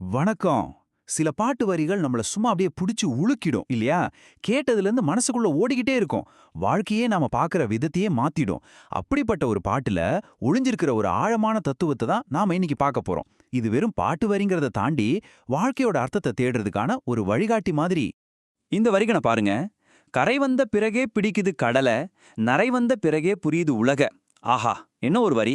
வணக்கம். சில பாட்டு வரிகள் நம்மள சும்மா அப்படியே புடிச்சு உலுக்கிடும் இல்லையா? கேட்டதுல இருந்து மனசுக்குள்ள ஓடிக்கிட்டே இருக்கும். வாழ்க்கையே நாம பாக்குற விதத்தையே மாத்திடும். அப்படிப்பட்ட ஒரு பாட்டுல ஒளிஞ்சிருக்கிற ஒரு ஆழமான தத்துவத்தை தான் நாம இன்னைக்கு பார்க்க போறோம். இது வெறும் பாட்டு வரிங்கிறத தாண்டி வாழ்க்கையோட அர்த்தத்தை தேடுறதுக்கான ஒரு வழிகாட்டி மாதிரி. இந்த வரிகனை பாருங்க. கரை வந்த பிறகே பிடிக்குது கடலை நரை வந்த பிறகே புரியுது உலக ஆஹா என்ன ஒரு வரி?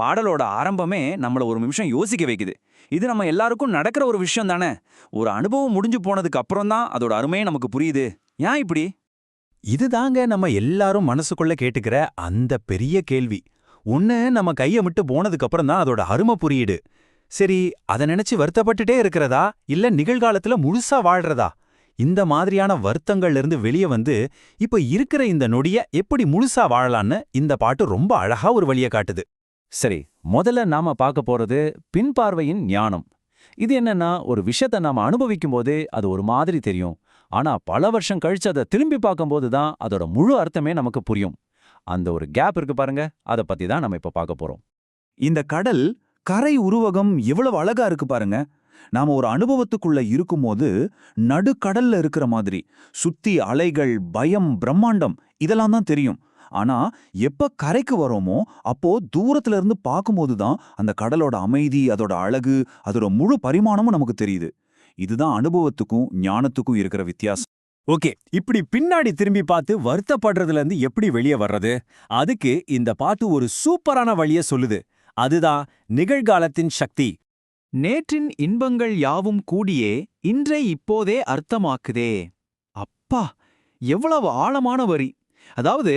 பாடலோட ஆரம்பமே நம்மள ஒரு நிமிஷம் யோசிக்க வைக்குது. இது நம்ம எல்லாருக்கும் நடக்கிற ஒரு விஷயம் தானே? ஒரு அனுபவம் முடிஞ்சு போனதுக்கு அப்புறம் தான் அதோட அருமையே நமக்கு புரியுது. ஏன் இப்படி? இதுதாங்க நம்ம எல்லாரும் மனசுக்குள்ள கேட்டுக்கிற அந்த பெரிய கேள்வி. ஒன்று நம்ம கைய விட்டு போனதுக்கு அப்புறம் தான் அதோட அருமை புரியுது. சரி அதை நினைச்சு வருத்தப்பட்டுட்டே இருக்கிறதா? இல்ல நிகழ்காலத்துல முழுசா வாழ்றதா? இந்த மாதிரியான வருத்தங்கள்ல இருந்து வெளியே வந்து இப்ப இருக்கிற இந்த நொடிய எப்படி முழுசா வாழலான்னு இந்த பாட்டு ரொம்ப அழகா ஒரு வழிய காட்டுது. சரி முதல்ல நாம பார்க்க போறது பின்பார்வையின் ஞானம். இது என்னன்னா ஒரு விஷயத்த நாம அனுபவிக்கும் அது ஒரு மாதிரி தெரியும். ஆனா பல வருஷம் கழிச்சு அதை திரும்பி பார்க்கும்போது தான் அதோட முழு அர்த்தமே நமக்கு புரியும். அந்த ஒரு கேப் இருக்கு பாருங்க அதை பத்தி தான் நம்ம இப்ப பார்க்க போறோம். இந்த கடல் கரை உருவகம் எவ்வளவு அழகா இருக்கு பாருங்க. நாம ஒரு அனுபவத்துக்குள்ள இருக்கும்போது நடுக்கடல்ல இருக்கிற மாதிரி சுத்தி அலைகள் பயம் பிரம்மாண்டம் இதெல்லாம் தான் தெரியும். ஆனா எப்ப கரைக்கு வரோமோ அப்போ தூரத்துல இருந்து பார்க்கும்போது தான் அந்த கடலோட அமைதி அதோட அழகு அதோட முழு பரிமாணமும் நமக்கு தெரியுது. இதுதான் அனுபவத்துக்கும் ஞானத்துக்கும் இருக்கிற வித்தியாசம். ஓகே இப்படி பின்னாடி திரும்பி பார்த்து வருத்தப்படுறதுல இருந்து எப்படி வெளியே வர்றது? அதுக்கு இந்த பாட்டு ஒரு சூப்பரான வழிய சொல்லுது. அதுதான் நிகழ்காலத்தின் சக்தி. நேற்றின் இன்பங்கள் யாவும் கூடியே இன்றை இப்போதே அர்த்தமாக்குதே. அப்பா எவ்வளவு ஆழமான வரி. அதாவது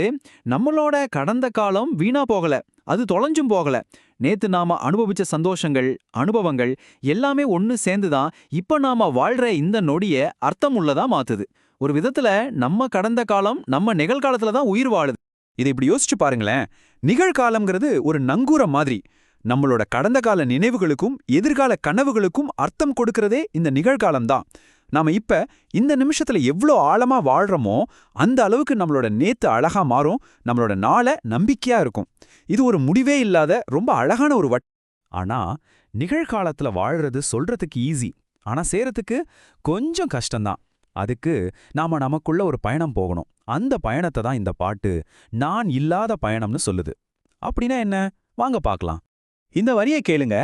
நம்மளோட கடந்த காலம் வீணா போகல அது தொலைஞ்சும் போகல. நேத்து நாம அனுபவிச்ச சந்தோஷங்கள் அனுபவங்கள் எல்லாமே ஒன்னு சேர்ந்துதான் இப்ப நாம வாழ்ற இந்த நொடிய அர்த்தம் உள்ளதா மாத்துது. ஒரு விதத்துல நம்ம கடந்த காலம் நம்ம நிகழ்காலத்துல தான் உயிர் வாழுது. இதை இப்படி யோசிச்சு பாருங்களேன். நிகழ்காலம்ங்கிறது ஒரு நங்கூரம் மாதிரி. நம்மளோட கடந்த கால நினைவுகளுக்கும் எதிர்கால கனவுகளுக்கும் அர்த்தம் கொடுக்கறதே இந்த நிகழ்காலம் தான் நாம இப்ப இந்த நிமிஷத்துல எவ்வளோ ஆழமா வாழ்றோமோ அந்த அளவுக்கு நம்மளோட நேத்து அழகா மாறும் நம்மளோட நாளை நம்பிக்கையா இருக்கும். இது ஒரு முடிவே இல்லாத ரொம்ப அழகான ஒரு வட் ஆனா நிகழ்காலத்துல வாழ்றது சொல்றதுக்கு ஈஸி ஆனா சேரத்துக்கு கொஞ்சம் கஷ்டம்தான். அதுக்கு நாம நமக்குள்ள ஒரு பயணம் போகணும். அந்த பயணத்தை தான் இந்த பாட்டு நான் இல்லாத பயணம்னு சொல்லுது. அப்படின்னா என்ன? வாங்க பார்க்கலாம். இந்த வரியை கேளுங்க.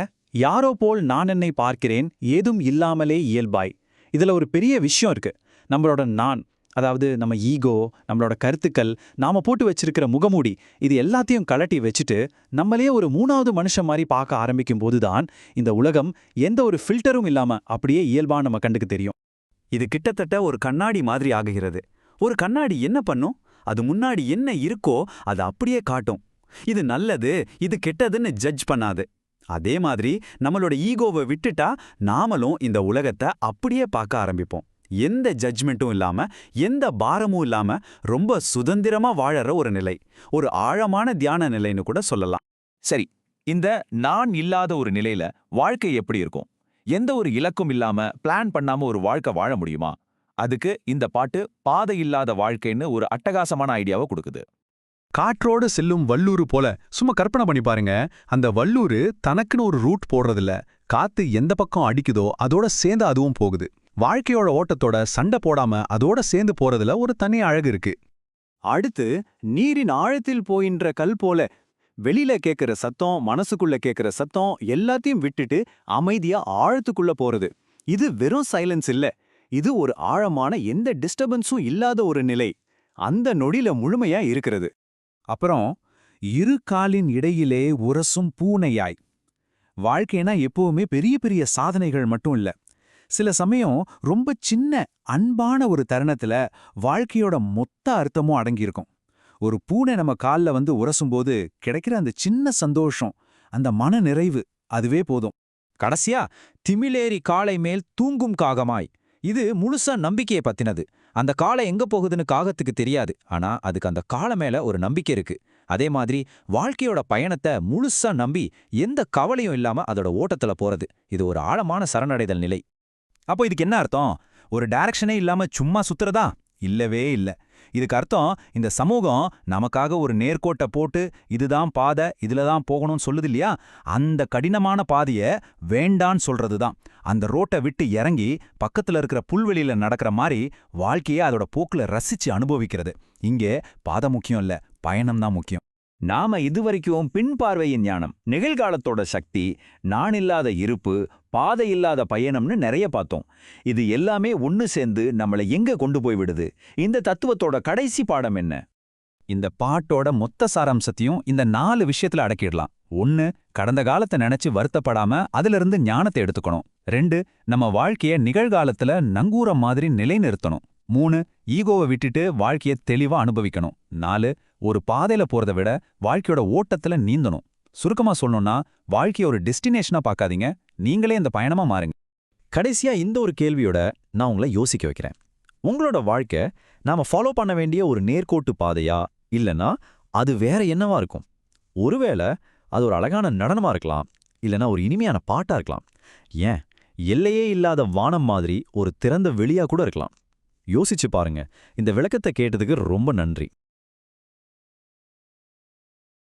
யாரோ போல் நான் என்னை பார்க்கிறேன் ஏதும் இல்லாமலே இயல்பாய். இதுல ஒரு பெரிய விஷயம் இருக்கு. நம்மளோட நான் அதாவது நம்ம ஈகோ நம்மளோட கருத்துக்கள் நாம போட்டு வச்சிருக்கிற முகமூடி இது எல்லாத்தையும் கலட்டி வச்சுட்டு நம்மளே ஒரு மூணாவது மனுஷன் மாதிரி பார்க்க ஆரம்பிக்கும் போதுதான் இந்த உலகம் எந்த ஒரு ஃபில்டரும் இல்லாம அப்படியே இயல்பா நம்ம கண்டுக்கு தெரியும். இது கிட்டத்தட்ட ஒரு கண்ணாடி மாதிரி ஆகுகிறது. ஒரு கண்ணாடி என்ன பண்ணும்? அது முன்னாடி என்ன இருக்கோ அது அப்படியே காட்டும். இது நல்லது இது கெட்டதுன்னு ஜட்ஜ் பண்ணாது. அதே மாதிரி நம்மளோட ஈகோவை விட்டுட்டா நாமளும் இந்த உலகத்தை அப்படியே பார்க்க ஆரம்பிப்போம். எந்த ஜட்ஜ்மெண்ட்டும் இல்லாம எந்த பாரமும் இல்லாம ரொம்ப சுதந்திரமா வாழற ஒரு நிலை. ஒரு ஆழமான தியான நிலைன்னு கூட சொல்லலாம். சரி இந்த நான் இல்லாத ஒரு நிலையில வாழ்க்கை எப்படி இருக்கும்? எந்த ஒரு இலக்கும் இல்லாம பிளான் பண்ணாம ஒரு வாழ்க்கை வாழ முடியுமா? அதுக்கு இந்த பாட்டு பாதை இல்லாத வாழ்க்கைன்னு ஒரு அட்டகாசமான ஐடியாவை கொடுக்குது. காற்றோடு செல்லும் வல்லூரு போல சும்மா கற்பனை பண்ணி பாருங்க. அந்த வல்லூரு தனக்குன்னு ஒரு ரூட் போடுறதில்ல. காத்து எந்த பக்கம் அடிக்குதோ அதோட சேர்ந்து அதுவும் போகுது. வாழ்க்கையோட ஓட்டத்தோட சண்டை போடாம அதோட சேர்ந்து போறதுல ஒரு தனி அழகு இருக்கு. அடுத்து நீரின் ஆழத்தில் போயின்ற கல் போல வெளியில கேக்குற சத்தம் மனசுக்குள்ள கேக்குற சத்தம் எல்லாத்தையும் விட்டுட்டு அமைதியா ஆழத்துக்குள்ள போறது. இது வெறும் சைலன்ஸ் இல்ல. இது ஒரு ஆழமான எந்த டிஸ்டர்பன்ஸும் இல்லாத ஒரு நிலை. அந்த நொடியில முழுமையா இருக்கிறது. அப்புறம் இரு காலின் இடையிலே உரசும் பூனையாய். வாழ்க்கைனா எப்பவுமே பெரிய பெரிய சாதனைகள் மட்டும் இல்ல. சில சமயம் ரொம்ப சின்ன அன்பான ஒரு தருணத்துல வாழ்க்கையோட மொத்த அர்த்தமும் அடங்கியிருக்கும். ஒரு பூனை நம்ம கால்ல வந்து உரசும்போது கிடைக்கிற அந்த சின்ன சந்தோஷம் அந்த மன நிறைவு அதுவே போதும். கடைசியா திமிலேறி காலை மேல் தூங்கும் காகமாய். இது முழுசா நம்பிக்கையை பத்தினது. அந்த காலை எங்க போகுதுன்னு காகத்துக்கு தெரியாது. ஆனா அதுக்கு அந்த கால மேல ஒரு நம்பிக்கை இருக்கு. அதே மாதிரி வாழ்க்கையோட பயணத்தை முழுசா நம்பி எந்த கவலையும் இல்லாம அதோட ஓட்டத்துல போறது. இது ஒரு ஆழமான சரணடைதல் நிலை. அப்போ இதுக்கு என்ன அர்த்தம்? ஒரு டைரக்ஷனே இல்லாம சும்மா சுத்துறதா? இல்லவே இல்ல. இதுக்கு அர்த்தம் இந்த சமூகம் நமக்காக ஒரு நேர்கோட்டை போட்டு இதுதான் பாதை இதுல தான் போகணும்னு சொல்லுது இல்லையா? அந்த கடினமான பாதைய வேண்டான்னு சொல்றது தான் அந்த ரோட்டை விட்டு இறங்கி பக்கத்துல இருக்கிற புல்வெளியில் நடக்கிற மாதிரி வாழ்க்கையை அதோட போக்குல ரசிச்சு அனுபவிக்கிறது. இங்கே பாதை முக்கியம் இல்ல பயணம் தான் முக்கியம். நாம இதுவரைக்கும் பின்பார்வையின் ஞானம் நிகழ்காலத்தோட சக்தி நான் இல்லாத இருப்பு பாதை இல்லாத பயணம்னு நிறைய பார்த்தோம். இது எல்லாமே ஒன்னு சேர்ந்து நம்மளை எங்க கொண்டு போய் விடுது? இந்த தத்துவத்தோட கடைசி பாடம் என்ன? இந்த பாட்டோட மொத்த சாராம்சத்தையும் இந்த நாலு விஷயத்துல அடக்கிடலாம். ஒன்னு கடந்த காலத்தை நினைச்சு வருத்தப்படாம அதிலிருந்து ஞானத்தை எடுத்துக்கணும். ரெண்டு நம்ம வாழ்க்கைய நிகழ்காலத்துல நங்கூரம் மாதிரி நிலைநிறுத்தணும். மூணு ஈகோவை விட்டுட்டு வாழ்க்கைய தெளிவா அனுபவிக்கணும். நாலு ஒரு பாதையில போறதை விட வாழ்க்கையோட ஓட்டத்துல நீந்தணும். சுருக்கமா சொல்லணும்னா வாழ்க்கைய ஒரு டெஸ்டினேஷனா பார்க்காதீங்க. நீங்களே இந்த பயணமா மாறுங்க. கடைசியா இந்த ஒரு கேள்வியோட நான் உங்களை யோசிக்க வைக்கிறேன். உங்களோட வாழ்க்கை நாம ஃபாலோ பண்ண வேண்டிய ஒரு நேர்கோட்டு பாதையா? இல்லனா அது வேற என்னவா இருக்கும்? ஒருவேளை அது ஒரு அழகான நடனமா இருக்கலாம் இல்லனா ஒரு இனிமையான பாட்டா இருக்கலாம். ஏன்? எல்லையே இல்லாத வானம் மாதிரி ஒரு திறந்த வெளியா கூட இருக்கலாம். யோசிச்சு பாருங்க. இந்த விளக்கத்தை கேட்டதுக்கு ரொம்ப நன்றி.